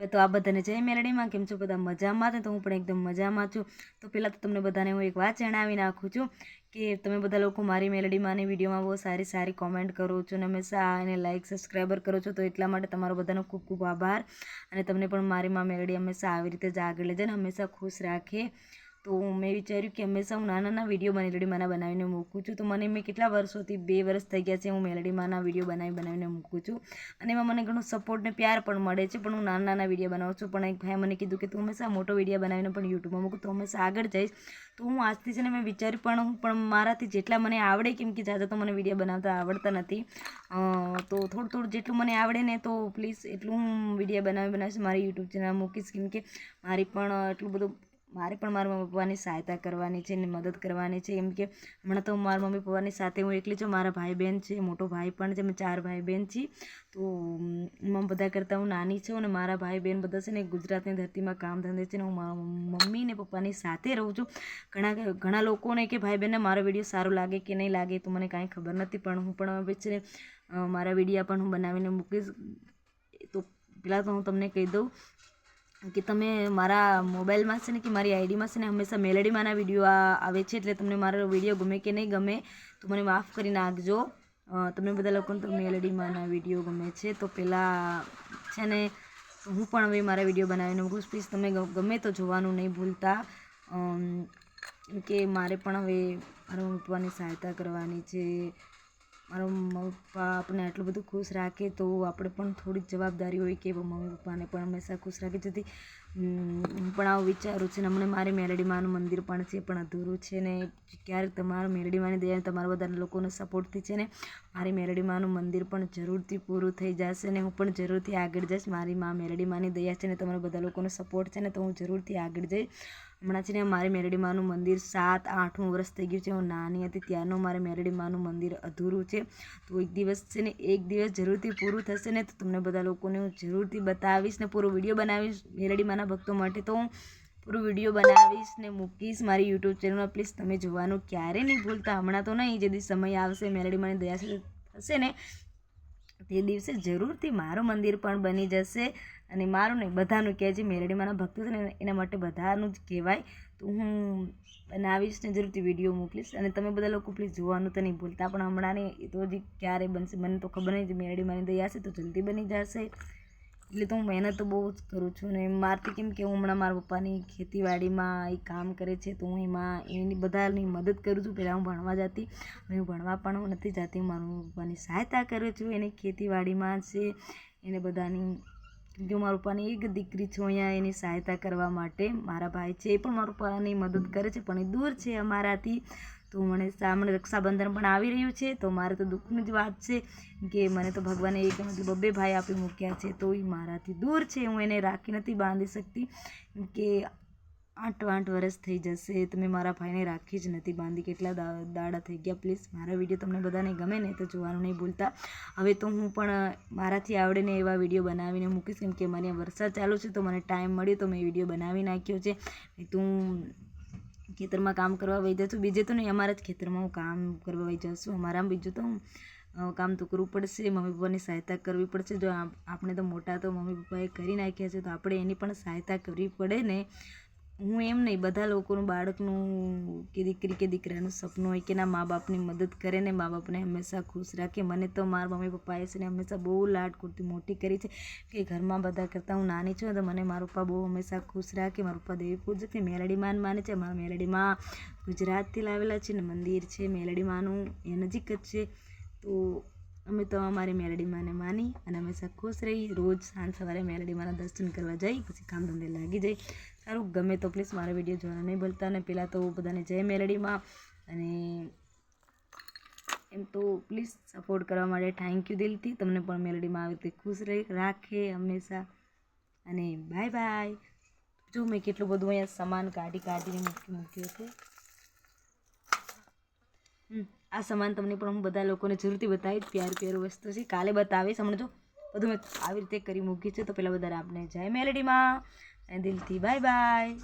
તો આ બધાને જય મેલડીમાં. કેમ છો બધા? મજામાં છે? તો હું પણ એકદમ મજામાં છું. તો પહેલાં તો તમને બધાને હું એક વાત જણાવી નાખું છું કે તમે બધા લોકો મારી મેલડીમાંની વિડીયોમાં બહુ સારી સારી કોમેન્ટ કરો છો અને હંમેશા એને લાઇક સબસ્ક્રાઈબર કરો છો તો એટલા માટે તમારો બધાનો ખૂબ ખૂબ આભાર. અને તમને પણ મારી માં મેલડી હંમેશા આવી રીતે જ આગળ લઈ જાય હંમેશા ખુશ રાખે. તો મેં વિચાર્યું કે હંમેશા હું નાના નાના વીડિયો મેલડી માના બનાવીને મૂકું છું. તો મને મેં કેટલા વર્ષોથી બે વર્ષ થઈ ગયા છે હું મેલડીમાંના વીડિયો બનાવી બનાવીને મૂકું છું. અને એમાં મને ઘણું સપોર્ટ ને પ્યાર પણ મળે છે, પણ હું નાના નાના વીડિયો બનાવું છું. પણ એક ભાઈ મને કીધું કે તું હંમેશા મોટો વીડિયો બનાવીને પણ યુટ્યુબમાં મૂકું, તો હંમેશા આગળ જઈશ. તો હું આજથી છે ને મેં વિચાર્યું, પણ હું, પણ મારાથી જેટલા મને આવડે, કેમ કે જાતે તો મને વીડિયો બનાવતા આવડતા નથી. તો થોડું થોડું જેટલું મને આવડે ને, તો પ્લીઝ એટલું હું વીડિયો બનાવી બનાવીશ મારી યુટ્યુબ ચેનલ મૂકીશ. કેમ કે મારી પણ એટલું બધું મારે પણ મારા મમ્મી પપ્પાની સહાયતા કરવાની છે ને મદદ કરવાની છે. એમ કે હમણાં તો મારા મમ્મી પપ્પાની સાથે હું એકલી છું, મારા ભાઈ બહેન છે, મોટો ભાઈ પણ છે, અમે ચાર ભાઈ બહેન છીએ. તો મમ્મી બધા કરતાં હું નાની છું અને મારા ભાઈ બહેન બધા છે ને ગુજરાતની ધરતીમાં કામ ધંધે છે ને હું મારા મમ્મી ને પપ્પાની સાથે રહું છું. ઘણા ઘણા લોકોને કે ભાઈ બહેનને મારો વીડિયો સારો લાગે કે નહીં લાગે તો મને કાંઈ ખબર નથી, પણ હું પણ હવે છે મારા વિડીયા પણ હું બનાવીને મૂકીશ. તો પહેલાં તો હું તમને કહી દઉં કે તમે મારા મોબાઈલમાં છે ને કે મારી આઈડીમાં છે ને હંમેશા મેલેડીમાંના વીડિયો આવે છે એટલે તમને મારો વીડિયો ગમે કે નહીં ગમે તો મને માફ કરી નાખજો. તમે બધા લોકોને તો મેલેડીમાંના વીડિયો ગમે છે. તો પહેલાં છે ને હું પણ હવે મારા વીડિયો બનાવીને મૂકું પ્લીઝ તમે ગમે તો જોવાનું નહીં ભૂલતા. કે મારે પણ હવે મારા પપ્પાની સહાયતા કરવાની છે. મારા મમ્મી પપ્પા આપણને આટલું બધું ખુશ રાખે તો આપણે પણ થોડીક જવાબદારી હોય કે મમ્મી પપ્પાને પણ હંમેશા ખુશ રાખે. જેથી હું પણ આવું વિચારું છું ને હમણાં મારે મેલડી માનું મંદિર પણ છે, પણ અધૂરું છે ને ક્યારેક તમારું મેલડી માની દયા તમારા બધા લોકોનો સપોર્ટથી છે ને મારી મેલડી માનું મંદિર પણ જરૂરથી પૂરું થઈ જશે ને હું પણ જરૂરથી આગળ જઈશ. મારી મા મેલડી માની દયા છે ને તમારા બધા લોકોનો સપોર્ટ છે ને તો હું જરૂરથી આગળ જઈશ. હમણાં છે ને મારે મેરડી માનું મંદિર સાત આઠમું વર્ષ થઈ ગયું છે. હું નાની હતી ત્યારનું મારે મેરડી માનું મંદિર અધૂરું છે. તો એક દિવસ છે ને, એક દિવસ જરૂરથી પૂરું થશે ને, તો તમને બધા લોકોને હું જરૂરથી બતાવીશ ને, પૂરો વીડિયો બનાવીશ મેરડી માના ભક્તો માટે. તો હું પૂરો વીડિયો બનાવીશ ને મૂકીશ મારી યુટ્યુબ ચેનલમાં. પ્લીઝ તમે જોવાનું ક્યારે નહીં ભૂલતા. હમણાં તો નહીં, જે સમય આવશે, મેરડી માની દયા થશે ને તે દિવસે જરૂરથી મારું મંદિર પણ બની જશે અને મારું નહીં, બધાનું કહે છે મેરડીમાંના ભક્તો છે ને એના માટે બધાનું જ કહેવાય. તો હું બનાવીશ ને જરૂરથી વીડિયો મોકલીશ. અને તમે બધા લોકો પ્લીઝ જોવાનું તો નહીં ભૂલતા, પણ હમણાં નહીં તો હજી ક્યારે બનશે, મને તો ખબર નહીં મેરડીમાંની દયા છે તો જલ્દી બની જશે. એટલે તો હું મહેનત તો બહુ જ કરું છું ને મારથી કેમ કે હું હમણાં મારા પપ્પાની ખેતીવાડીમાં એ કામ કરે છે તો હું એમાં એની બધાની મદદ કરું છું. પહેલાં હું ભણવા જતી, હવે હું ભણવા પણ હું નથી જતી. હું મારા પપ્પાની સહાયતા કરું છું. એની ખેતીવાડીમાં છે, એને બધાની કે મારા પપ્પાની એક દીકરી છું, અહીંયા એની સહાયતા કરવા માટે મારા ભાઈ છે એ પણ મારા પપ્પાની મદદ કરે છે. પણ એ દૂર છે અમારાથી. તો મને સામે રક્ષાબંધન પણ આવી રહ્યું છે, તો મારે તો દુઃખની જ વાત છે કે મને તો ભગવાને એક મતલબ બબ્બે ભાઈ આપી મૂક્યા છે, તો એ મારાથી દૂર છે, હું એને રાખી નથી બાંધી શકતી કે આઠ આઠ વર્ષ થઈ જશે, તમે મારા ભાઈને રાખી જ નથી બાંધી, કેટલા દાડા થઈ ગયા, પ્લીઝ મારા વીડિયો તમને બધાને ગમે ને તો જોવાનું નહીં ભૂલતા. હવે તો હું પણ મારાથી આવડે ને એવા વીડિયો બનાવીને મૂકીશ, કેમ કે મને વરસાદ ચાલુ છે, તો મને ટાઈમ મળ્યો, તો મેં વીડિયો બનાવી નાખ્યો છે. તું ખેતરમાં કામ કરવા વહી જશું બીજે તો નહીં, અમારા જ ખેતરમાં હું કામ કરવા વહી જશું અમારામાં બીજું તો હું કામ તો કરવું પડશે. મમ્મી પપ્પાની સહાયતા કરવી પડશે. જો આપણે તો મોટા તો મમ્મી પપ્પાએ કરી નાખ્યા છે, તો આપણે એની પણ સહાયતા કરવી પડે ને. હું એમ નહીં, બધા લોકોનું બાળકનું કે દીકરી કે દીકરાનું સપનું હોય કે ના મા બાપની મદદ કરે ને મા બાપને હંમેશા ખુશ રાખે. મને તો મારા મમ્મી પપ્પાએ છે ને હંમેશા બહુ લાડ કુર્તી મોટી કરી છે કે ઘરમાં બધા કરતાં હું નાની છું તો મને મારા પપ્પા બહુ હંમેશા ખુશ રાખે. મારા પપ્પા દેવી પૂજક ને મેલડી માન માને છે. મારા મેલડી માં ગુજરાતથી લાવેલા છે ને મંદિર છે મેલડી માનું એ નજીક જ છે. તો અમે તો અમારી મેલડી માને માની હંમેશા ખુશ રહી. રોજ સાંજ સવારે મેલડી મારા દર્શન કરવા જઈ, પછી કામ ધંધે લાગી જઈ. સારું, ગમે તો પ્લીઝ મારો વીડિયો જોવા નહીં ભૂલતા. અને પહેલાં તો બધાને જય મેલડીમાં. અને એમ તો પ્લીઝ સપોર્ટ કરવા માટે થેન્ક યુ દિલથી. તમને પણ મેલડીમાં આવી રીતે ખુશ રહી. રાખે હંમેશા. અને બાય બાય જો મેં કેટલું બધું અહીંયા સામાન કાઢી કાઢીને મૂકી મૂક્યું હતું આ સામાન તમને પણ હું બધા લોકોને જરૂરથી બતાવીશ. પ્યાર પ્યારું વસ્તુ છે. કાલે બતાવીશ. હમણાં જો બધું મેં આવી રીતે કરી મૂકી છે. તો પહેલાં બધા આપણે જય મેલેડીમાં દિલથી બાય બાય.